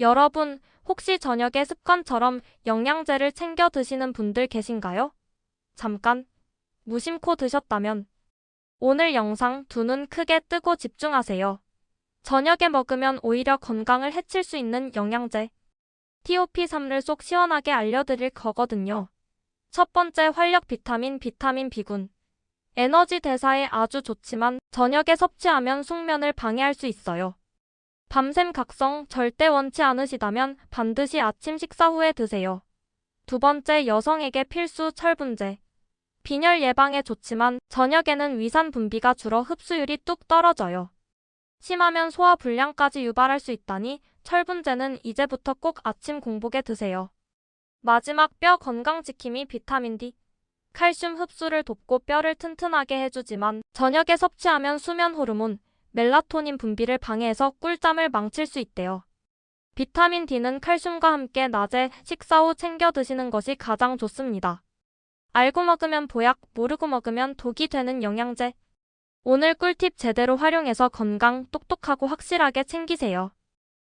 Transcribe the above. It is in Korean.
여러분, 혹시 저녁에 습관처럼 영양제를 챙겨 드시는 분들 계신가요? 잠깐, 무심코 드셨다면 오늘 영상 두 눈 크게 뜨고 집중하세요. 저녁에 먹으면 오히려 건강을 해칠 수 있는 영양제 TOP3를 쏙 시원하게 알려드릴 거거든요. 첫 번째 활력 비타민 비타민 B군. 에너지 대사에 아주 좋지만 저녁에 섭취하면 숙면을 방해할 수 있어요. 밤샘 각성 절대 원치 않으시다면 반드시 아침 식사 후에 드세요. 두 번째 여성에게 필수 철분제. 빈혈 예방에 좋지만 저녁에는 위산 분비가 줄어 흡수율이 뚝 떨어져요. 심하면 소화 불량까지 유발할 수 있다니 철분제는 이제부터 꼭 아침 공복에 드세요. 마지막 뼈 건강 지킴이 비타민 D. 칼슘 흡수를 돕고 뼈를 튼튼하게 해주지만 저녁에 섭취하면 수면 호르몬, 멜라토닌 분비를 방해해서 꿀잠을 망칠 수 있대요. 비타민 D는 칼슘과 함께 낮에 식사 후 챙겨 드시는 것이 가장 좋습니다. 알고 먹으면 보약, 모르고 먹으면 독이 되는 영양제. 오늘 꿀팁 제대로 활용해서 건강 똑똑하고 확실하게 챙기세요.